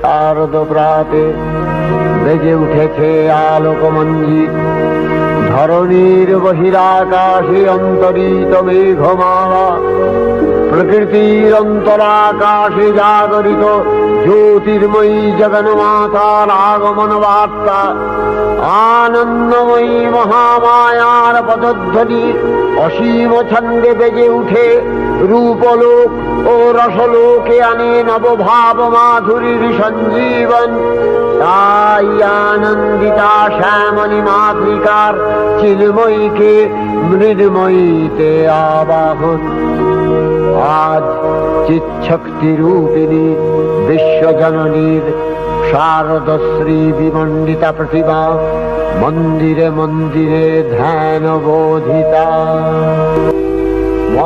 শারদ প্রাতে বেজে উঠেছে আলোকমঞ্জিত ধরণীর বহিরাকাশে অন্তরিত মেঘমালা। প্রকৃতির অন্তরাকাশে জাগরিত জ্যোতির্ময়ী জগন্মাতার আগমন বার্তা, আনন্দময়ী মহামায়ার পদধ্বনি অসীম ছন্দে বেজে উঠে রূপলোক ও রসলোকে আনে নবভাব মাধুরীর সঞ্জীবন। তাই আনন্দিতা শ্যামণী মাতৃকার চিন্ময়ীকে মৃন্ময়ীতে আবাহন। আজ চিৎশক্তি রূপিণী বিশ্বজননীর শারদশ্রী বিমণ্ডিতা প্রতিমা মন্দিরে মন্দিরে ধ্যান বোধিতা